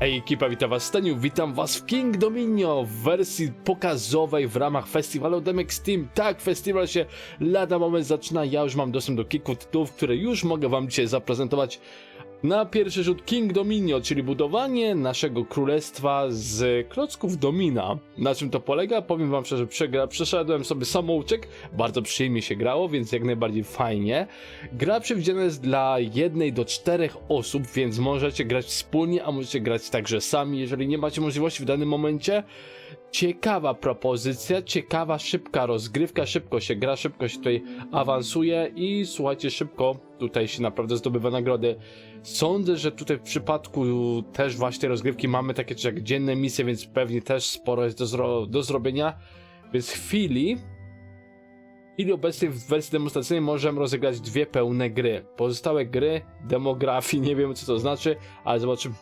Ej, ekipa, witam was Staniu, witam was w King Dominio w wersji pokazowej w ramach festiwalu Demex Team. Tak, festiwal się lada moment zaczyna, ja już mam dostęp do kilku tytułów, które już mogę wam dzisiaj zaprezentować. Na pierwszy rzut King Dominio, czyli budowanie naszego królestwa z klocków Domina. Na czym to polega? Powiem wam szczerze, przegra, przeszedłem sobie samouczek, bardzo przyjemnie się grało, więc jak najbardziej fajnie. Gra przewidziana jest dla jednej do czterech osób, więc możecie grać wspólnie, a możecie grać także sami, jeżeli nie macie możliwości w danym momencie. Ciekawa propozycja, ciekawa, szybka rozgrywka, szybko się gra, szybko się tutaj awansuje i słuchajcie, szybko tutaj się naprawdę zdobywa nagrody. Sądzę, że tutaj w przypadku też właśnie rozgrywki mamy takie coś jak dzienne misje, więc pewnie też sporo jest do, zro do zrobienia. Więc w chwili, w chwili obecnej w wersji demonstracyjnej możemy rozegrać dwie pełne gry. Pozostałe gry, demografii, nie wiem co to znaczy, ale zobaczymy.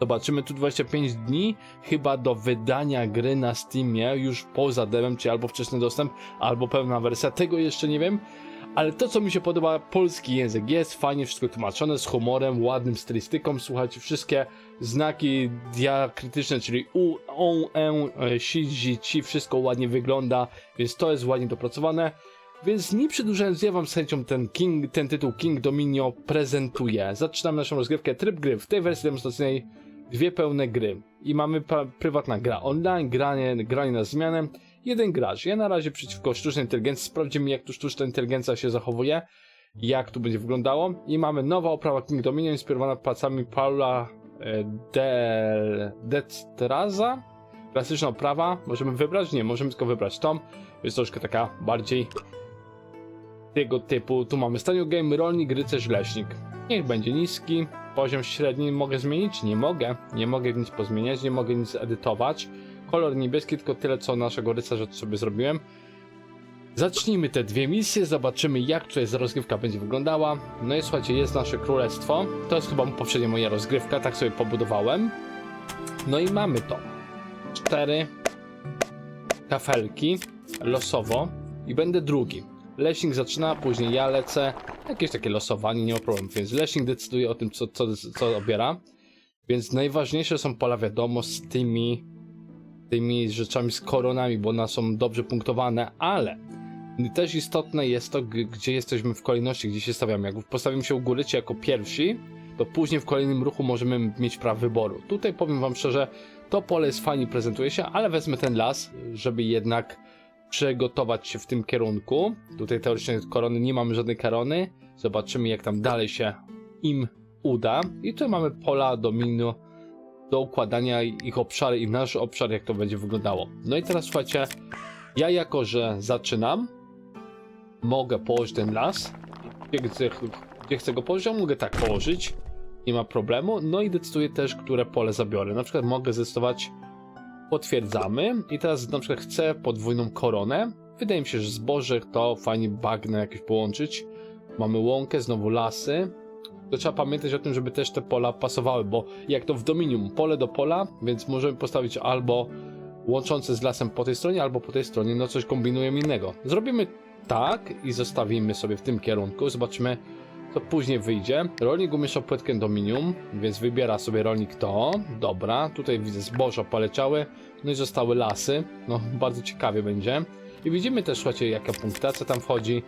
Zobaczymy tu 25 dni chyba do wydania gry na Steamie, już poza demem, czy albo wczesny dostęp, albo pełna wersja, tego jeszcze nie wiem. Ale to, co mi się podoba, polski język jest fajnie wszystko tłumaczone, z humorem, ładnym stylistyką. Słuchajcie, wszystkie znaki diakrytyczne, czyli U, O, E, Si, Zi, Ci, wszystko ładnie wygląda, więc to jest ładnie dopracowane. Więc nie przedłużając, ja wam z chęcią ten, King, ten tytuł King Dominio prezentuję. Zaczynamy naszą rozgrywkę. Tryb gry. W tej wersji demonstracyjnej dwie pełne gry. I mamy prywatna gra online, granie, granie na zmianę. Jeden gracz. Ja na razie przeciwko sztucznej inteligencji sprawdzimy, jak tu sztuczna inteligencja się zachowuje, jak tu będzie wyglądało. I mamy nowa oprawa King Dominion inspirowana pracami Paula e, Del Detraza. Klasyczna oprawa. Możemy wybrać? Nie, możemy tylko wybrać tą. Jest troszkę taka bardziej tego typu. Tu mamy Staniu Game, Rolnik, Rycerz, Leśnik. Niech będzie niski, poziom średni mogę zmienić? Nie mogę. Nie mogę nic pozmieniać, nie mogę nic edytować. Kolor niebieski, tylko tyle co naszego rycerza sobie zrobiłem. Zacznijmy te dwie misje, zobaczymy jak tutaj rozgrywka będzie wyglądała. No i słuchajcie, jest nasze królestwo. To jest chyba poprzednia moja rozgrywka, tak sobie pobudowałem. No i mamy to. Cztery kafelki losowo i będę drugi. Leśnik zaczyna, później ja lecę. Jakieś takie losowanie, nie ma problemu. Więc leśnik decyduje o tym, co, co, co obiera. Więc najważniejsze są pola, wiadomo, z tymi, tymi rzeczami, z koronami, bo one są dobrze punktowane, ale też istotne jest to, gdzie jesteśmy w kolejności, gdzie się stawiamy. Jak postawimy się u góry, czy jako pierwsi, to później w kolejnym ruchu możemy mieć prawo wyboru. Tutaj powiem wam szczerze, to pole jest fajnie prezentuje się, ale wezmę ten las, żeby jednak przygotować się w tym kierunku. Tutaj teoretycznie korony nie mamy żadnej korony. Zobaczymy jak tam dalej się im uda. I tutaj mamy pola dominu do układania ich obszary i nasz obszar, jak to będzie wyglądało. No i teraz słuchajcie, ja jako, że zaczynam, mogę położyć ten las. Gdzie chcę, gdzie chcę go położyć, mogę tak położyć. Nie ma problemu. No i decyduję też, które pole zabiorę. Na przykład mogę zdecydować potwierdzamy i teraz na przykład chcę podwójną koronę. Wydaje mi się, że zboże to fajnie bagno jakieś połączyć. Mamy łąkę, znowu lasy. To trzeba pamiętać o tym, żeby też te pola pasowały, bo jak to w Dominium, pole do pola, więc możemy postawić albo łączące z lasem po tej stronie, albo po tej stronie, no coś kombinujemy innego. Zrobimy tak i zostawimy sobie w tym kierunku, zobaczymy co później wyjdzie. Rolnik umieszczał płytkę Dominium, więc wybiera sobie rolnik to. Dobra, tutaj widzę zboża poleciały, no i zostały lasy. No, bardzo ciekawie będzie. I widzimy też, słuchajcie, jaka punktacja tam wchodzi.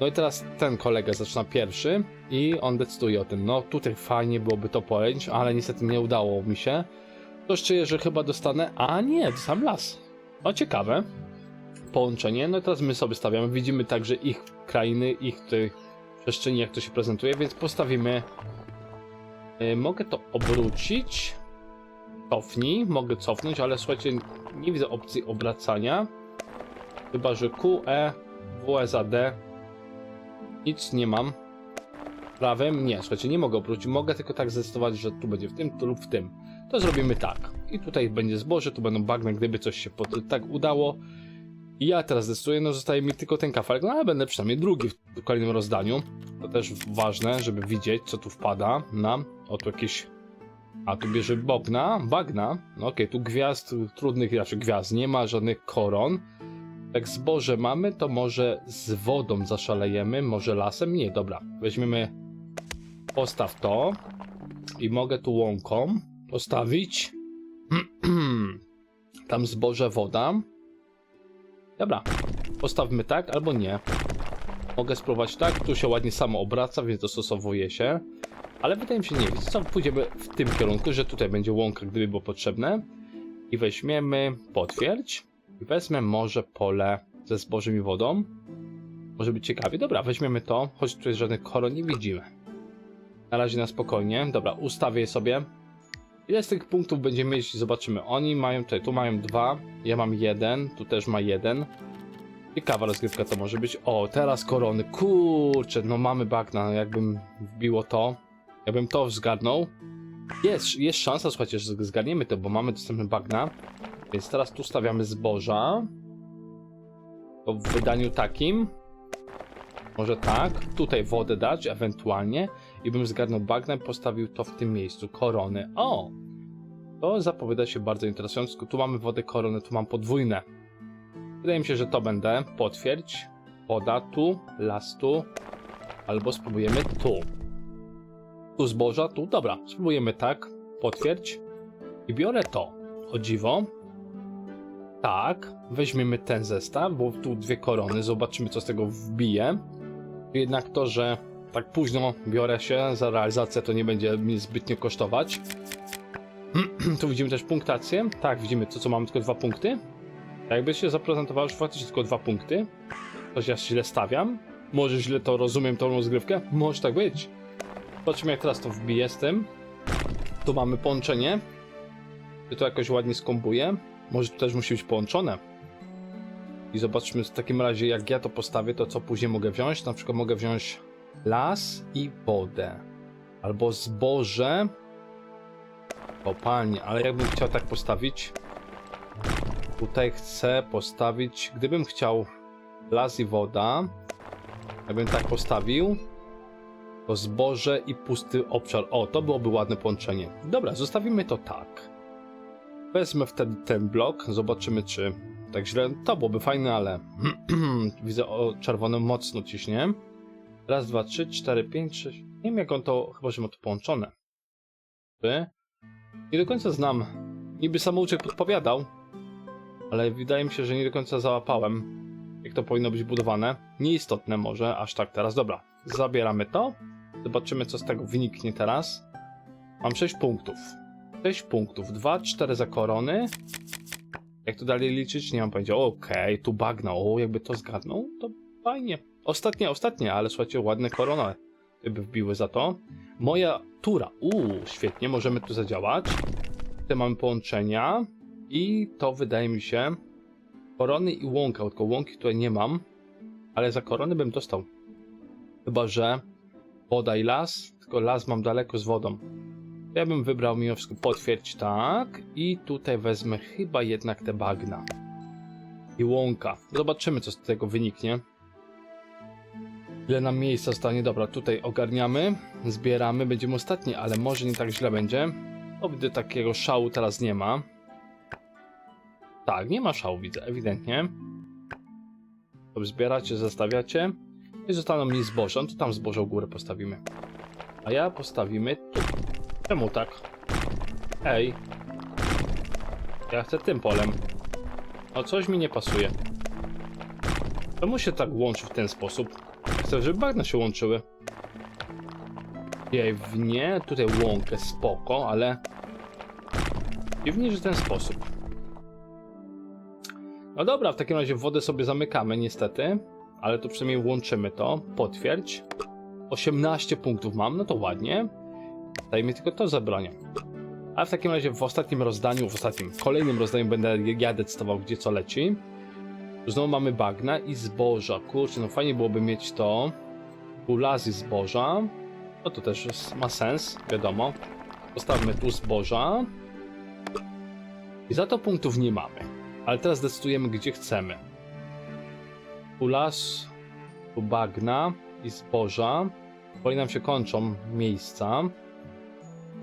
No i teraz ten kolega zaczyna pierwszy i on decyduje o tym. No tutaj fajnie byłoby to pojąć, ale niestety nie udało mi się. Coś czuję, że chyba dostanę. A nie, to sam las. O ciekawe. Połączenie. No i teraz my sobie stawiamy. Widzimy także ich krainy, ich tutaj przestrzeni, jak to się prezentuje, więc postawimy. Yy, mogę to obrócić. Cofnij, mogę cofnąć, ale słuchajcie, nie widzę opcji obracania. Chyba, że Q, E, W, S, A, D. Nic nie mam. Prawem? Nie, słuchajcie, nie mogę obrócić. Mogę tylko tak zdecydować, że tu będzie w tym tu lub w tym. To zrobimy tak. I tutaj będzie zboże, tu będą bagna, gdyby coś się pod... tak udało. I ja teraz decyduję, no zostaje mi tylko ten kafelek, no ale będę przynajmniej drugi w kolejnym rozdaniu. To też ważne, żeby widzieć, co tu wpada nam. O, tu jakieś... A, tu bierze bogna, bagna. No okej, tu gwiazd, trudnych, znaczy gwiazd, nie ma żadnych koron. Jak zboże mamy, to może z wodą zaszalejemy, może lasem? Nie, dobra. Weźmiemy, postaw to i mogę tu łąką postawić. Tam zboże, woda. Dobra, postawmy tak albo nie. Mogę spróbować tak, tu się ładnie samo obraca, więc dostosowuje się. Ale wydaje mi się, nie wiem, co pójdziemy w tym kierunku, że tutaj będzie łąka, gdyby było potrzebne. I weźmiemy potwierdź. Wezmę może pole ze zbożem i wodą. Może być ciekawie. Dobra, weźmiemy to, choć tutaj żadnych koron nie widzimy. Na razie na spokojnie. Dobra, ustawię je sobie. Ile z tych punktów będziemy mieć? Zobaczymy. Oni mają tutaj, tu mają dwa, ja mam jeden, tu też ma jeden. Ciekawa rozgrywka to może być. O, teraz korony. Kurczę, no mamy bagna. Jakbym wbiło to, jakbym to zgarnął. Jest, jest szansa, słuchajcie, że zgarniemy to, bo mamy dostępny bagna. Więc teraz tu stawiamy zboża. To w wydaniu takim. Może tak. Tutaj wodę dać, ewentualnie. I bym zgarnął bagna postawił to w tym miejscu. Korony. O! To zapowiada się bardzo interesująco. Tu mamy wodę korony, tu mam podwójne. Wydaje mi się, że to będę. Potwierdź. Woda tu, las tu. Albo spróbujemy tu. Tu zboża, tu. Dobra, spróbujemy tak. Potwierdź. I biorę to. O dziwo. Tak. Weźmiemy ten zestaw, bo tu dwie korony. Zobaczymy, co z tego wbije. Jednak to, że tak późno biorę się za realizację, to nie będzie mi zbytnio kosztować. tu widzimy też punktację. Tak, widzimy to, co mamy tylko dwa punkty. Jakby się zaprezentowało, że faktycznie tylko dwa punkty. Coś ja źle stawiam. Może źle to rozumiem, tą rozgrywkę. Może tak być. Zobaczymy, jak teraz to wbiję z tym. Tu mamy połączenie. Czy to jakoś ładnie skombuje? Może to też musi być połączone. I zobaczmy w takim razie, jak ja to postawię, to co później mogę wziąć. Na przykład mogę wziąć las i wodę. Albo zboże. Kopalnie, ale jakbym chciał tak postawić. Tutaj chcę postawić, gdybym chciał las i woda, jakbym tak postawił, to zboże i pusty obszar. O, to byłoby ładne połączenie. Dobra, zostawimy to tak. Wezmę wtedy ten blok, zobaczymy czy tak źle. To byłoby fajne, ale widzę o czerwonym mocno ciśnie. Raz, dwa, trzy, cztery, pięć, sześć. Nie wiem jak on to, chyba że ma to połączone. By. Nie do końca znam. Niby samouczek podpowiadał, ale wydaje mi się, że nie do końca załapałem, jak to powinno być budowane. Nieistotne może, aż tak teraz. Dobra, zabieramy to. Zobaczymy, co z tego wyniknie teraz. Mam 6 punktów. 6 punktów. 2, 4 za korony. Jak to dalej liczyć? Nie mam pojęcia. Okej, okay, tu bagna. O, jakby to zgadnął, to fajnie. Ostatnie, ostatnie, ale słuchajcie, ładne korona by wbiły za to. Moja tura. Uuu, świetnie, możemy tu zadziałać. Tutaj mamy połączenia. I to wydaje mi się korony i łąka, tylko łąki tutaj nie mam, ale za korony bym dostał. Chyba, że woda i las, tylko las mam daleko z wodą. Ja bym wybrał mimo wszystko potwierdź tak i tutaj wezmę chyba jednak te bagna. I łąka. Zobaczymy co z tego wyniknie. Ile nam miejsca zostanie? Dobra, tutaj ogarniamy, zbieramy, będziemy ostatni, ale może nie tak źle będzie. O, widzę takiego szału teraz nie ma. Tak, nie ma szału, widzę, ewidentnie. Zbieracie, zostawiacie. I zostaną mi zboże. No to tam zboże u górę postawimy. A ja postawimy tu. Czemu tak? Ej. Ja chcę tym polem. O, coś mi nie pasuje. Czemu się tak łączy w ten sposób? Chcę, żeby bagna się łączyły. Dziwnie, tutaj łąkę spoko, ale... Dziwnie, że w ten sposób. No dobra, w takim razie wodę sobie zamykamy niestety, ale to przynajmniej łączymy to. Potwierdź. 18 punktów mam, no to ładnie. Daj mi tylko to zabronię. A w takim razie w ostatnim rozdaniu, w ostatnim, kolejnym rozdaniu będę ja decydował, gdzie co leci. Znowu mamy bagna i zboża. Kurczę, no fajnie byłoby mieć to. Ulazy zboża. No to też jest, ma sens, wiadomo. Postawmy tu zboża. I za to punktów nie mamy. Ale teraz decydujemy, gdzie chcemy. Tu tu bagna i zboża. Powoli nam się kończą miejsca.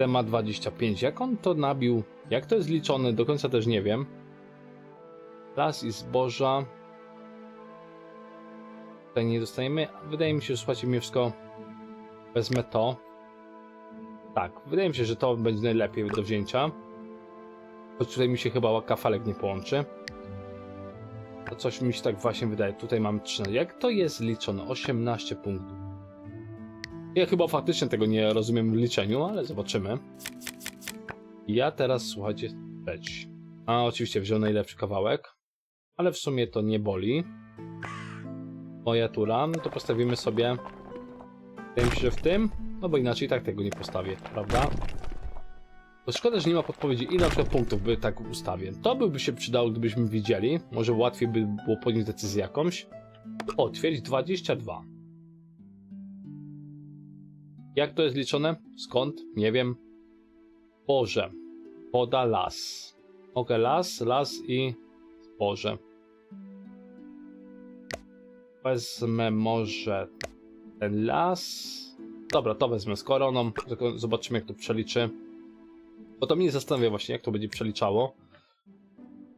Ma 25. Jak on to nabił? Jak to jest liczone? Do końca też nie wiem. Las i zboża. Tutaj nie dostajemy. Wydaje mi się, że słuchajcie, mi wszystko wezmę to. Tak, wydaje mi się, że to będzie najlepiej do wzięcia. Choć tutaj mi się chyba kafelek nie połączy. To coś mi się tak właśnie wydaje. Tutaj mam 13. Jak to jest liczone? 18 punktów. Ja chyba faktycznie tego nie rozumiem w liczeniu, ale zobaczymy. Ja teraz, słuchajcie, leć. A oczywiście wziął najlepszy kawałek. Ale w sumie to nie boli. Moja tura, no to postawimy sobie. Mi się, w tym, no bo inaczej tak tego nie postawię, prawda? To szkoda, że nie ma podpowiedzi, ile na przykład punktów by tak ustawię. To by się przydało, gdybyśmy widzieli. Może łatwiej by było podjąć decyzję jakąś. O, twierdź 22. Jak to jest liczone? Skąd? Nie wiem. Boże. Woda, las. Mogę las, las i zboże. Wezmę może ten las. Dobra, to wezmę z koroną. Zobaczymy, jak to przeliczy. Bo to mnie zastanawia właśnie, jak to będzie przeliczało.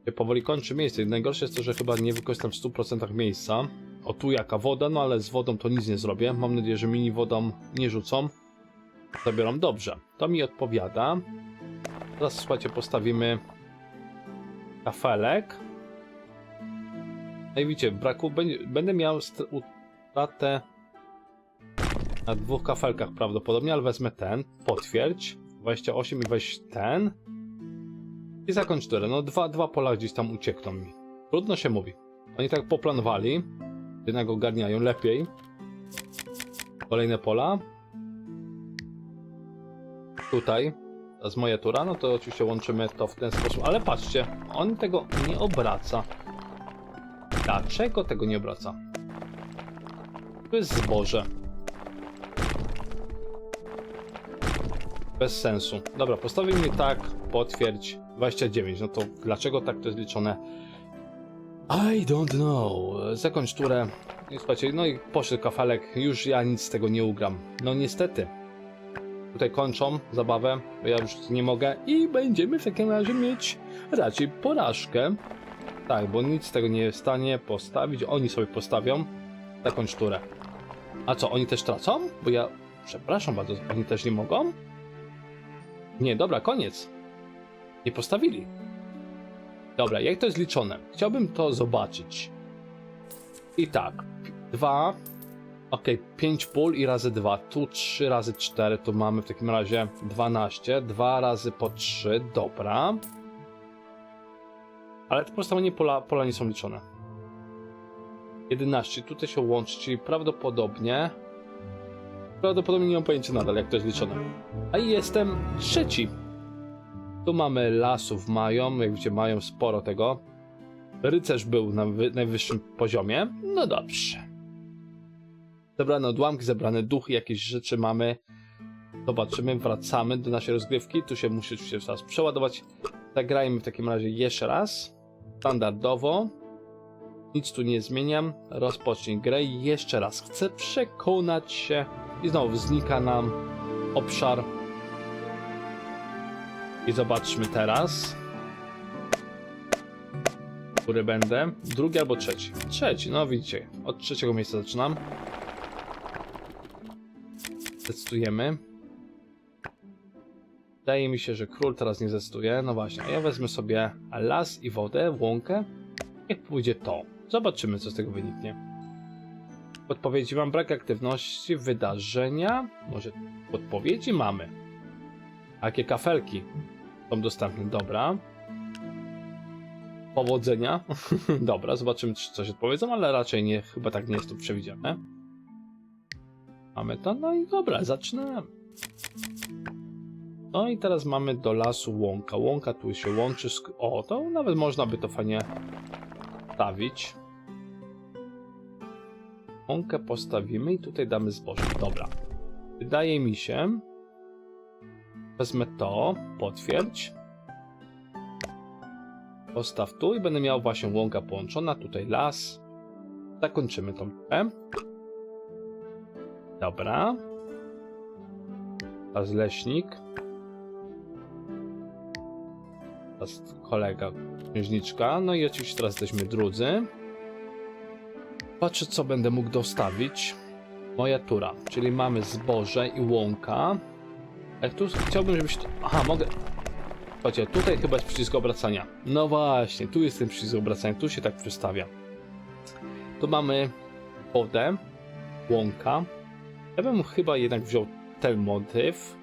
Ja powoli kończy miejsce. Najgorsze jest to, że chyba nie wykorzystam w 100% miejsca. O, tu jaka woda, no ale z wodą to nic nie zrobię. Mam nadzieję, że mini wodą nie rzucą. Zabiorą dobrze. To mi odpowiada. Teraz słuchajcie, postawimy kafelek. No i widzicie, braku będę miał utratę na dwóch kafelkach prawdopodobnie, ale wezmę ten, potwierdź, 28 i weź ten i zakończ turę. No dwa, dwa pola gdzieś tam uciekną mi. Trudno się mówi. Oni tak poplanowali, jednak ogarniają lepiej. Kolejne pola. Tutaj, teraz moja tura, no to oczywiście łączymy to w ten sposób, ale patrzcie, on tego nie obraca. Dlaczego tego nie obraca? To jest zboże. Bez sensu. Dobra, postawię mi tak, potwierdź 29. No to dlaczego tak to jest liczone? I don't know. Zakończ turę. I słuchajcie, no i poszedł kafelek. Już ja nic z tego nie ugram. No niestety. Tutaj kończą zabawę, bo ja już nie mogę i będziemy w takim razie mieć raczej porażkę. Tak, bo nic z tego nie jest w stanie postawić. Oni sobie postawią. Zakończ turę. A co, oni też tracą? Bo ja... Przepraszam bardzo, oni też nie mogą? Nie, dobra, koniec. Nie postawili. Dobra, jak to jest liczone? Chciałbym to zobaczyć. I tak, dwa. Ok, 5 pól i razy 2. Tu 3 razy 4, tu mamy w takim razie 12. 2 razy po 3, dobra. Ale to postawienie pola, pola nie są liczone. 11, tutaj się łączy, czyli prawdopodobnie. Prawdopodobnie nie mam pojęcia nadal, jak to jest liczone. A jestem trzeci. Tu mamy lasów mają, jak widzicie, mają sporo tego. Rycerz był na wy- najwyższym poziomie. No dobrze. Zebrane odłamki, zebrane duchy, jakieś rzeczy mamy. Zobaczymy, wracamy do naszej rozgrywki. Tu się musi oczywiście teraz przeładować. Zagrajmy w takim razie jeszcze raz. Standardowo. Nic tu nie zmieniam. Rozpocznij grę jeszcze raz. Chcę przekonać się. I znowu znika nam obszar. I zobaczmy teraz. Który będę? Drugi albo trzeci? Trzeci, no widzicie. Od trzeciego miejsca zaczynam. Zdecydujemy. Wydaje mi się, że król teraz nie zdecyduje. No właśnie, a ja wezmę sobie las i wodę, łąkę. Niech pójdzie to. Zobaczymy, co z tego wyniknie. Podpowiedzi mam brak aktywności, wydarzenia. Może podpowiedzi mamy. Jakie kafelki są dostępne? Dobra. Powodzenia. Dobra, zobaczymy, czy coś odpowiedzą, ale raczej nie, chyba tak nie jest to przewidziane. Mamy to, no i dobra, zaczynamy. No i teraz mamy do lasu łąka. Łąka tu się łączy z... O, to nawet można by to fajnie stawić. Łąkę postawimy i tutaj damy zboże. Dobra. Wydaje mi się... Wezmę to, potwierdź. Postaw tu i będę miał właśnie łąka połączona, tutaj las. Zakończymy tą grę. Dobra. Teraz leśnik. Teraz kolega księżniczka. No i oczywiście teraz jesteśmy drudzy. Patrzę, co będę mógł dostawić. Moja tura, czyli mamy zboże i łąka. Ale tu chciałbym, żebyś... Aha, mogę... Chodźcie, tutaj chyba jest przycisk obracania. No właśnie, tu jest ten przycisk obracania, tu się tak przestawia. Tu mamy wodę, łąka. Ja bym chyba jednak wziął ten motyw.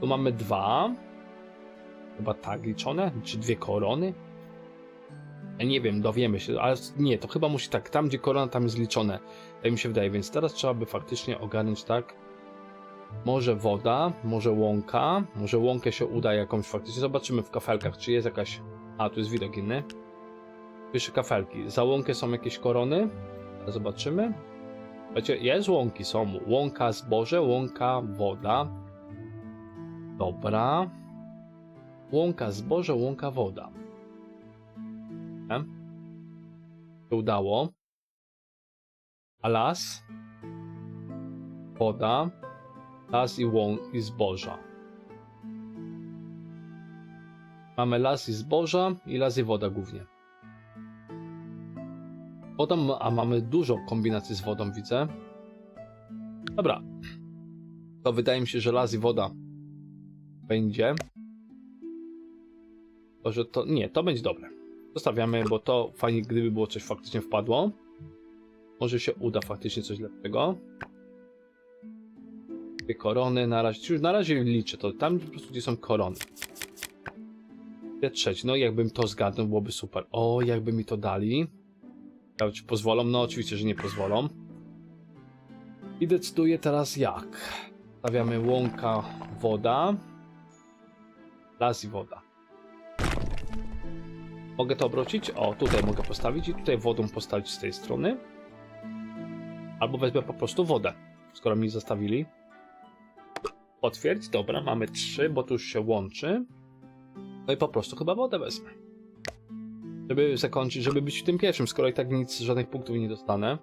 Tu mamy dwa. Chyba tak liczone? Czy dwie korony? Nie wiem, dowiemy się, ale nie, to chyba musi tak, tam gdzie korona, tam jest liczone. Tak mi się wydaje, więc teraz trzeba by faktycznie ogarnąć tak. Może woda, może łąka, może łąkę się uda jakąś faktycznie. Zobaczymy w kafelkach, czy jest jakaś... A, tu jest widok inny. Pisze kafelki. Za łąkę są jakieś korony. Zobaczymy. Wiecie, jest łąki, są. Łąka zboże, łąka woda. Dobra. Łąka zboże, łąka woda. Nie? Się udało. A las? Woda. Las i łąk i zboża. Mamy las i zboża i las i woda głównie. Woda, a mamy dużo kombinacji z wodą, widzę. Dobra. To wydaje mi się, że las i woda będzie. To, że to. Nie, to będzie dobre. Zostawiamy, bo to fajnie, gdyby było coś faktycznie wpadło. Może się uda faktycznie coś lepszego. Korony na razie. Już na razie liczę to. Tam po prostu gdzie są korony. Trzeci. No jakbym to zgadnął, byłoby super. O, jakby mi to dali. Ja, czy pozwolą? No oczywiście, że nie pozwolą. I decyduję teraz jak. Stawiamy łąka, woda. Las i woda. Mogę to obrócić? O, tutaj mogę postawić i tutaj wodą postawić z tej strony. Albo wezmę po prostu wodę, skoro mi zostawili. Potwierdź, dobra, mamy trzy, bo tu już się łączy. No i po prostu chyba wodę wezmę. Żeby zakończyć, żeby być w tym pierwszym, skoro i tak nic, żadnych punktów nie dostanę.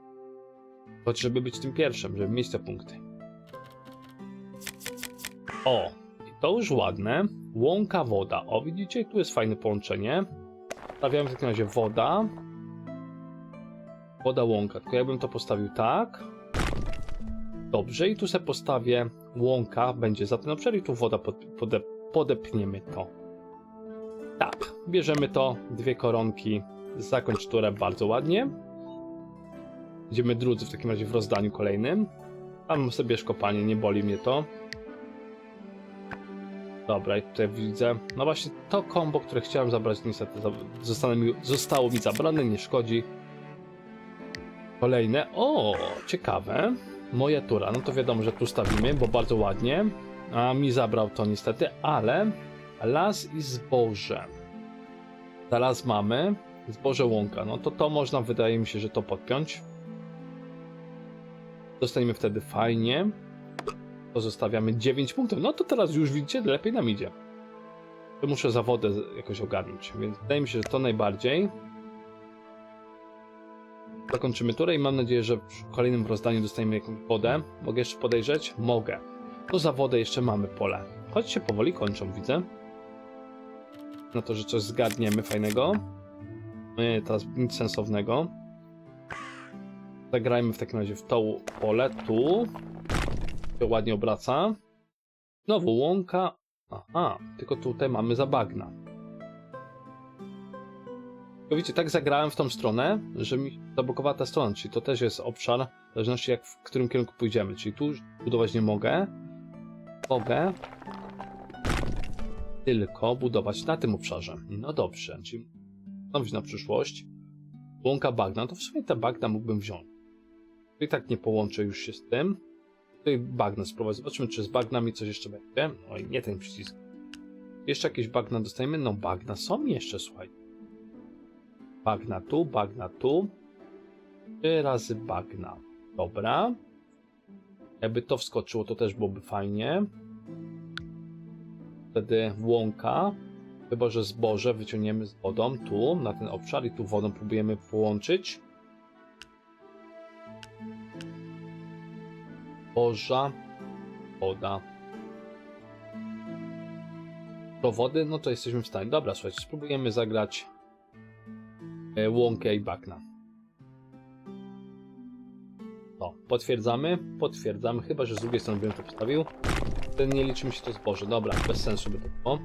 Choć żeby być tym pierwszym, żeby mieć te punkty. O, to już ładne. Łąka, woda. O, widzicie, tu jest fajne połączenie. Stawiamy w takim razie woda. Woda, łąka. Tylko jakbym to postawił tak. Dobrze, i tu sobie postawię łąka, będzie za ten obszar i tu woda pod, pode, podepniemy to. Tak, bierzemy to, dwie koronki, zakończ turę bardzo ładnie. Idziemy drudzy w takim razie w rozdaniu kolejnym. Tam sobie bierz kopanie, nie boli mnie to. Dobra, i tutaj widzę. No właśnie to kombo, które chciałem zabrać, niestety mi, zostało mi zabrane, nie szkodzi. Kolejne. O, ciekawe. Moja tura. No to wiadomo, że tu stawimy, bo bardzo ładnie. A mi zabrał to niestety, ale las i zboże. Teraz mamy zboże łąka. No to to można, wydaje mi się, że to podpiąć. Dostaniemy wtedy fajnie. To zostawiamy 9 punktów. No to teraz już widzicie, lepiej nam idzie. Muszę za wodę jakoś ogarnąć, więc wydaje mi się, że to najbardziej. Zakończymy turę i mam nadzieję, że w kolejnym rozdaniu dostaniemy jakąś wodę. Mogę jeszcze podejrzeć? Mogę. To za wodę jeszcze mamy pole. Choć się powoli kończą, widzę. Na to, że coś zgadniemy fajnego. Nie, teraz nic sensownego. Zagrajmy w takim razie w to pole, tu. się ładnie obraca. Znowu łąka. Aha, tylko tutaj mamy za bagna. Tylko widzicie, tak zagrałem w tą stronę, że mi zablokowała ta strona, czyli to też jest obszar, w zależności jak w którym kierunku pójdziemy. Czyli tu budować nie mogę. Mogę tylko budować na tym obszarze. No dobrze, czyli stanowić na przyszłość. Łąka bagna, to w sumie te bagna mógłbym wziąć. I tak nie połączę już się z tym. Tutaj bagna spróbować. Zobaczymy, czy z bagnami coś jeszcze będzie. Oj, nie ten przycisk. Jeszcze jakieś bagna dostajemy? No bagna są jeszcze, słuchaj. Bagna tu, bagna tu. Trzy razy bagna. Dobra. Jakby to wskoczyło, to też byłoby fajnie. Wtedy łąka. Chyba, że zboże wyciągniemy z wodą tu, na ten obszar i tu wodą próbujemy połączyć. Boża, woda. Do wody, no to jesteśmy w stanie. Dobra, słuchajcie, spróbujemy zagrać łąkę i bagna. O, potwierdzamy, potwierdzamy, chyba że z drugiej strony bym to postawił. Wtedy nie liczy mi się to zboże. Dobra, bez sensu by to było.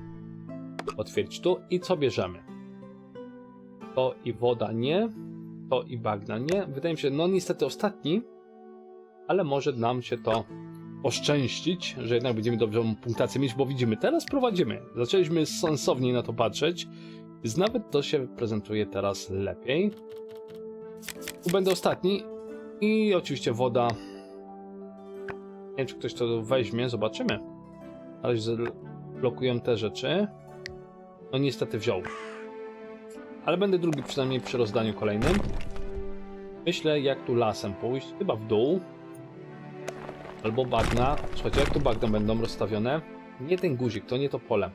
Potwierdź tu. I co bierzemy? To i woda nie. To i bagna nie. Wydaje mi się, no niestety ostatni. Ale może nam się to oszczęścić, że jednak będziemy dobrą punktację mieć, bo widzimy, teraz prowadzimy. Zaczęliśmy sensowniej na to patrzeć, więc nawet to się prezentuje teraz lepiej. Tu będę ostatni i oczywiście woda. Nie wiem, czy ktoś to weźmie, zobaczymy. Razie blokują te rzeczy. No niestety wziął. Ale będę drugi przynajmniej przy rozdaniu kolejnym. Myślę, jak tu lasem pójść. Chyba w dół. Albo bagna. Słuchajcie, jak tu bagna będą rozstawione? Nie ten guzik, to nie to pole.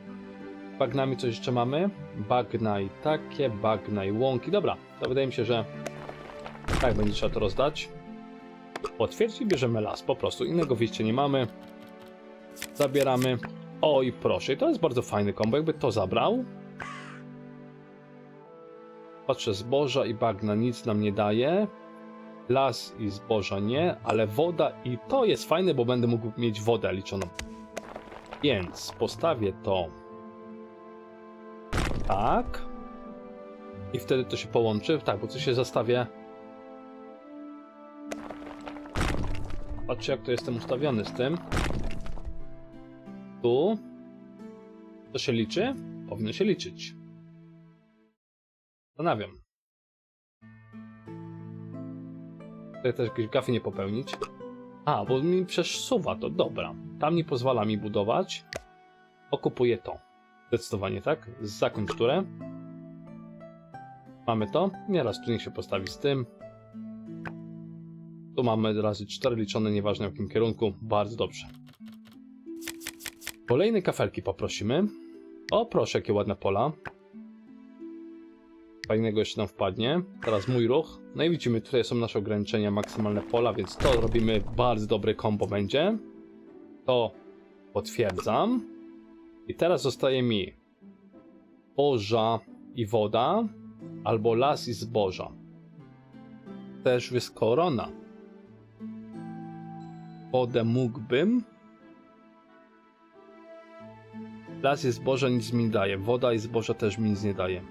Bagnami coś jeszcze mamy? Bagna i takie, bagna i łąki. Dobra, to wydaje mi się, że tak będzie trzeba to rozdać. Potwierdź i bierzemy las, po prostu. Innego wyjścia nie mamy. Zabieramy. O i proszę, i to jest bardzo fajny kombo, jakby to zabrał. Patrzę, zboża i bagna nic nam nie daje. Las i zboża nie, ale woda i to jest fajne, bo będę mógł mieć wodę liczoną. Więc postawię to tak. I wtedy to się połączy. Tak, bo co się zastawię. Patrzcie, jak to jestem ustawiony z tym. Tu. To się liczy? Powinno się liczyć. Zastanawiam. Tutaj też jakieś gafy nie popełnić. A, bo mi przesuwa to, dobra. Tam nie pozwala mi budować. Okupuję to. Zdecydowanie tak. Zakończ turę. Mamy to. Nieraz tu niech się postawi z tym. Tu mamy razy 4 liczone, nieważne w jakim kierunku. Bardzo dobrze. Kolejne kafelki poprosimy. O, proszę, jakie ładne pola. Fajnego jeszcze nam wpadnie. Teraz mój ruch. No i widzimy, tutaj są nasze ograniczenia, maksymalne pola, więc to robimy. Bardzo dobre kombo będzie. To potwierdzam. I teraz zostaje mi zboża i woda, albo las i zboża. Też jest korona. Wodę mógłbym. Las i zboże nic mi nie daje. Woda i zboże też mi nic nie daje.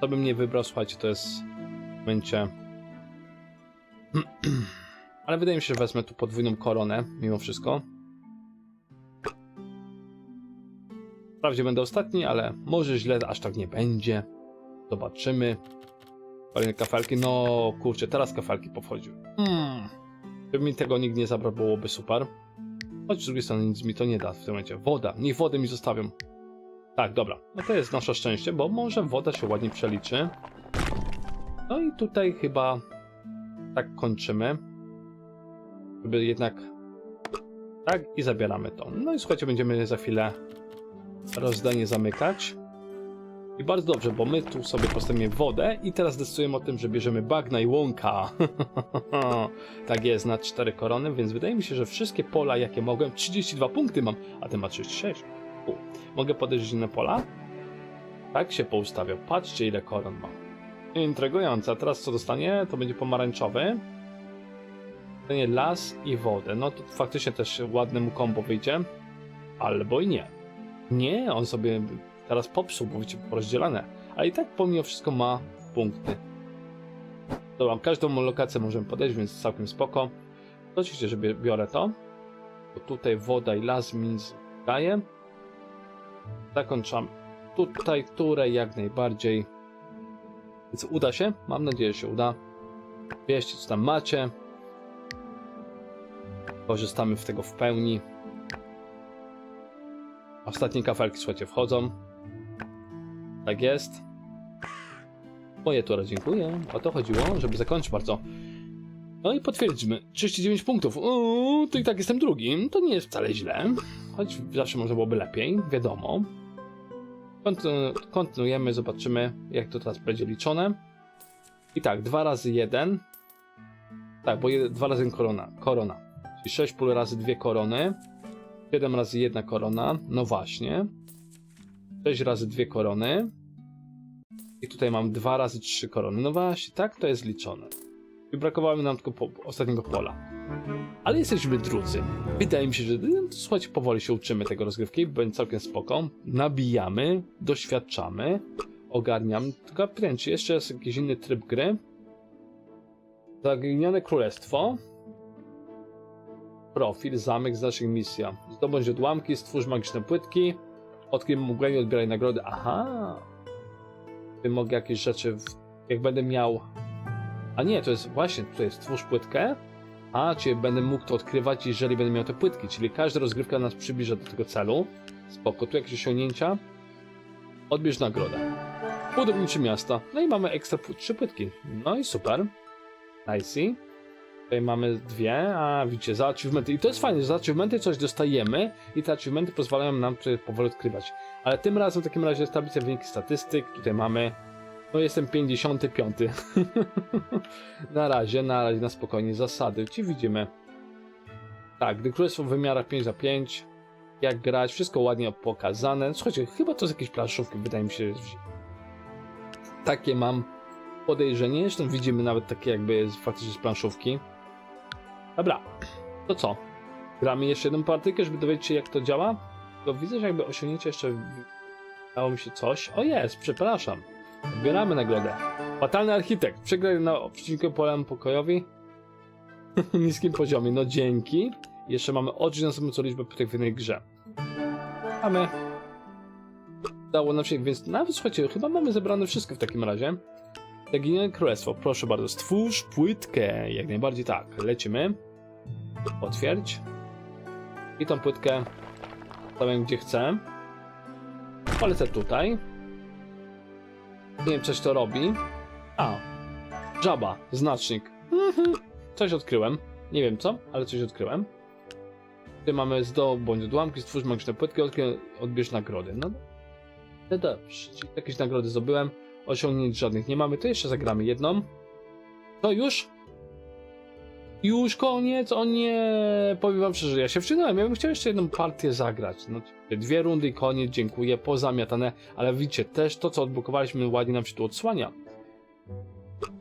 To bym nie wybrał, słuchajcie, to jest w momencie... Ale wydaje mi się, że wezmę tu podwójną koronę, mimo wszystko. Wprawdzie będę ostatni, ale może źle aż tak nie będzie. Zobaczymy. Kolejne kafelki. No kurczę, teraz kafelki powchodziły. Hmm. Gdyby mi tego nikt nie zabrał, byłoby super. Choć z drugiej strony nic mi to nie da w tym momencie. Woda. Niech wodę mi zostawią. Tak, dobra. No to jest nasze szczęście, bo może woda się ładnie przeliczy. No i tutaj chyba tak kończymy. Żeby jednak... Tak, i zabieramy to. No i słuchajcie, będziemy za chwilę rozdanie zamykać. I bardzo dobrze, bo my tu sobie postawimy wodę i teraz decydujemy o tym, że bierzemy bagna i łąka. tak jest, na 4 korony, więc wydaje mi się, że wszystkie pola, jakie mogłem, 32 punkty mam, a ty ma 36. U. Mogę podejrzeć inne pola? Tak się poustawiał. Patrzcie, ile koron mam. Intrygujące. A teraz co dostanie? To będzie pomarańczowy. Dostanie las i wodę. No to faktycznie też ładnemu kombo wyjdzie. Albo i nie. Nie, on sobie teraz popsuł, bo wiecie, porozdzielane. Ale i tak pomimo wszystko ma punkty. Dobra, każdą lokację możemy podejść, więc całkiem spoko. To Oczywiście, że biorę to. Bo tutaj woda i las mi daje. Zakończam tutaj turę jak najbardziej. Więc uda się? Mam nadzieję, że się uda. Wieście, co tam macie. Korzystamy z tego w pełni. Ostatnie kafelki, słuchajcie, wchodzą. Tak jest. Moje tura, dziękuję. O to chodziło, żeby zakończyć bardzo. No i potwierdzimy. 39 punktów. Uuu, to i tak jestem drugim. To nie jest wcale źle. Choć zawsze może byłoby lepiej, wiadomo. Kontynu kontynuujemy, zobaczymy, jak to teraz będzie liczone. I tak, 2 razy 1. Tak, bo 2 razy korona. Korona. Czyli 6 pól razy 2 korony. 7 razy 1 korona. No właśnie. 6 razy 2 korony. I tutaj mam 2 razy 3 korony. No właśnie, tak to jest liczone. I brakowało mi nam tylko po ostatniego pola. Ale jesteśmy drudzy. Wydaje mi się, że no, słuchajcie, powoli się uczymy tego rozgrywki, będzie całkiem spoko. Nabijamy, doświadczamy, ogarniam. Tylko czy jeszcze jest jakiś inny tryb gry? Zaginione Królestwo. Profil, zamek, znacznik, misja. Zdobądź odłamki, stwórz magiczne płytki. Odkryj mgłę i odbieraj nagrody. Aha! Ty mogę jakieś rzeczy, w... jak będę miał... A nie, to jest właśnie, tutaj stwórz płytkę. A, czyli będę mógł to odkrywać, jeżeli będę miał te płytki. Czyli każda rozgrywka nas przybliża do tego celu. Spoko, tu jakieś osiągnięcia. Odbierz nagrodę. Budowniczy miasta. No i mamy ekstra trzy płytki. No i super. Nice. Tutaj mamy dwie, a widzicie, za achievementy. I to jest fajne, że za achievementy coś dostajemy i te achievementy pozwalają nam tutaj powoli odkrywać. Ale tym razem w takim razie jest tablica wyniki statystyk. Tutaj mamy, no jestem 55. na razie, na razie, na spokojnie, zasady. Ci widzimy. Tak, gdy królestwo w wymiarach 5 za 5 jak grać, wszystko ładnie pokazane. Słuchajcie, chyba to z jakiejś planszówki, wydaje mi się. Takie mam podejrzenie. Zresztą widzimy nawet takie jakby faktycznie z planszówki. Dobra, to co? Gramy jeszcze jedną partyjkę, żeby dowiedzieć się jak to działa? To widzę, że jakby osiągnięcie jeszcze dało mi się coś. O jest, przepraszam. Odbieramy nagrodę. Fatalny architekt. Przegrał na przeciwko polem pokojowi. Niskim poziomie. No dzięki. Jeszcze mamy odrzucającą liczbę płytek w jednej grze. Mamy. Dało nam się, więc nawet słuchajcie, chyba mamy zebrane wszystko w takim razie. Zaginione królestwo, proszę bardzo, stwórz płytkę. Jak najbardziej tak. Lecimy. Potwierdź. I tą płytkę stawiam gdzie chcę. Polecę tutaj. Nie wiem, coś to robi. A. Żaba, znacznik. Mhm. Coś odkryłem. Nie wiem co, ale coś odkryłem. Tutaj mamy zdobądź odłamki, stwórz magiczne płytki, odbierz nagrody. No, no dobrze, jakieś nagrody zdobyłem. Osiągnięć żadnych nie mamy, to jeszcze zagramy jedną. To już? Już koniec? O nie! Powiem wam szczerze, ja się wczynałem, ja bym chciał jeszcze jedną partię zagrać. No, dwie rundy i koniec, dziękuję, pozamiatane. Ale widzicie, też to co odblokowaliśmy ładnie nam się tu odsłania.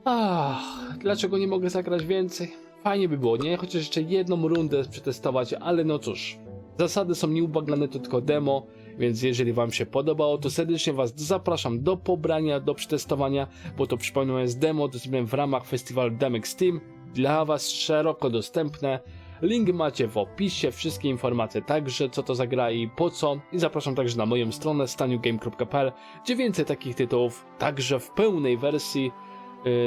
Ach, dlaczego nie mogę zagrać więcej? Fajnie by było, nie? Chociaż jeszcze jedną rundę przetestować, ale no cóż. Zasady są nieubagane, to tylko demo, więc jeżeli wam się podobało, to serdecznie was zapraszam do pobrania, do przetestowania, bo to przypomnę jest demo, zrobiłem w ramach festiwalu Demek Steam, dla was szeroko dostępne. Link macie w opisie, wszystkie informacje także, co to za gra i po co. I zapraszam także na moją stronę staniugame.pl, gdzie więcej takich tytułów, także w pełnej wersji,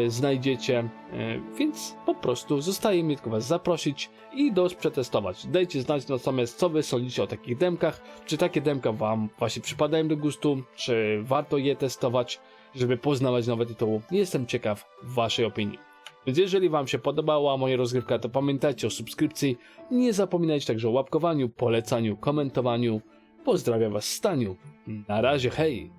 znajdziecie, y, więc po prostu zostaje mi tylko Was zaprosić i do przetestować. Dajcie znać natomiast, co Wy sądzicie o takich demkach, czy takie demka Wam właśnie przypadają do gustu, czy warto je testować, żeby poznawać nowe tytuły. Jestem ciekaw Waszej opinii. Więc jeżeli Wam się podobała moja rozgrywka, to pamiętajcie o subskrypcji, nie zapominajcie także o łapkowaniu, polecaniu, komentowaniu. Pozdrawiam Was Staniu. Na razie, hej!